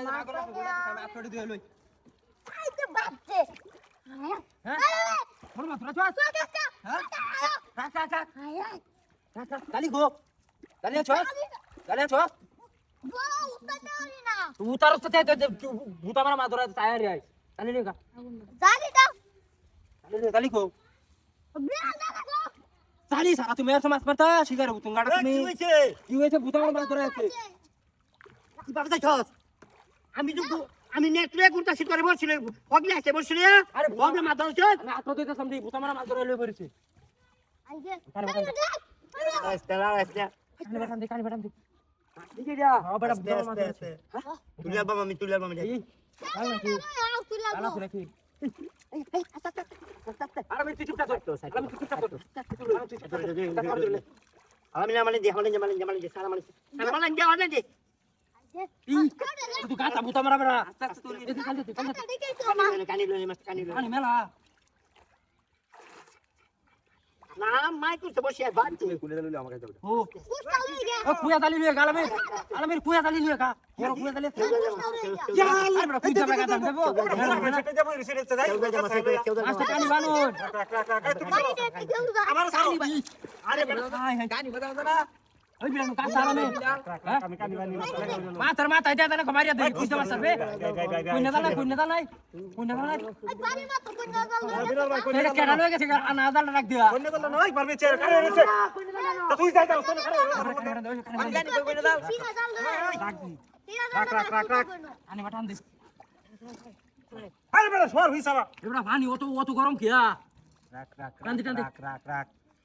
তো হ্যাঁ? হ্যাঁ? গো গালি আছো? তু নে চালি সারা তুমি এর সমাজ পারতা শিকার তুমি গাড়া তুমি। কি হয়েছে ভূতা মাদরা আছে। কি বাবা যাইছস? আমি তো আমি নেটরে কোনটা সিট করে বলছিল হগলে আছে বলছিল আরে হগলে মাথা হচ্ছে আমি আত্ম দিতে সামনে ভূতা মারা মাদরা লই পড়েছি। আমি না মানে যে মানে মানে মানে সারা মানে সারা মানে যে মানে যে তুই গাতা ভূতা মারা বেড়া আস্তে আস্তে এদিকে কান্দে তুই কানি কানি লই মাস কানি লই মেলা না। মাই করতে বসে বাদ তুমি ও ও কুয়া দালি লিয়ে গালামে আলামে কুয়া দালি লিয়ে কা বড় কুয়া দালি যা আরে বড় কুয়া দালি গাতা দেবো। আস্তে কানি বানুন। আমার আরে বাজাও না সালামে মাথার মাথা এটা দানা কমারিয়া দে কুইতে মারবে কুই না দানা কুই না দানা কুই না দানা এটা কেডা লয়ে গেছে আনা দাল রাখ দিয়া। আনি বাটান দে। এবড়া পানি অত অত গরম কিয়া? টানদি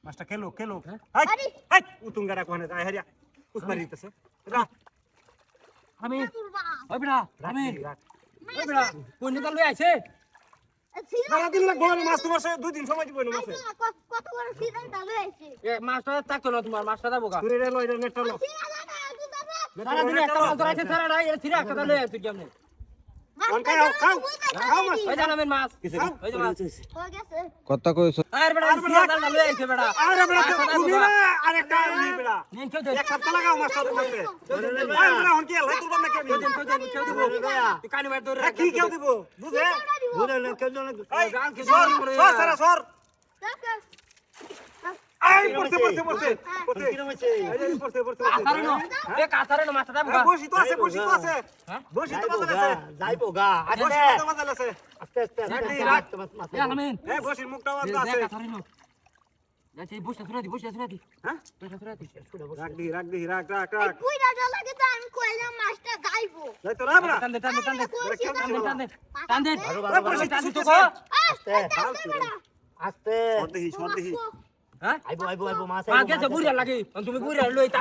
টানদি খেলো খেলো! উতুঙ্গারা কোনে যায় হারিয়া উসমারি দিতেছে আমি ওই বেড়া আমি ওই বেড়া কোন দাল লয়ে আইছে সারা দিন লাগবে না মাছ তোমার সাথে দুই দিন সময় দিব না মাছে কত বড় সিজন ডালে আছে এ মাছটা থাকতো না তোমার মাছটা যাব গা তুই রে লই রে নেটটা লো সারা দিন একটা মাছ ধরাইছে সারা রাই এর থিরা একটা লয়ে আইছে কেমনে কথা কইছ? আরে বেড়া সিরা দাল লয়ে আইছে বেড়া। আরে বড় তুমি না আরেকটা নি বেড়া। নেন কেউ দে এক সপ্তাহ লাগাও মাছটা তোমাকে আরে বড় হন কি লাই তুলবা না কেমন কেউ দে কেউ দিব। তুই কানি মার ধরে কি কেউ দিব। বুঝে বুঝে না কেন না। এই সর সর সারা সর। এই পড়তে পড়তে পড়তে পড়তে কি রমেছে এই পড়তে পড়তে কাতারে নো। এ কাতারে নো মাছটা যাব গা বসি তো আছে বসি তো আছে। বসি তো বাজার আছে যাইবো গা। বসি আস্তে তো বাজার আছে। আস্তে আস্তে এ আমিন। এই বসির মুখটা দে আছে। কাতারে নো। যাচ্ছে বসে শুনে দি বসে শুনে দি হ্যাঁ? বসে শুনে দি রাখ দি রাখ দি রাখ রাখ রাখ। আমি কইলাম মাছটা গাইবো যাই তো না টান টান দে টান দে। টান দে। টান দে। টান দে টান দে টান দে তো কো আস্তে আস্তে সর্দি সর্দি। হ্যাঁ আইবো আইবো আইবো মাছ মা গেছে বুড়িয়া লাগি তুমি বুড়িয়া লই তা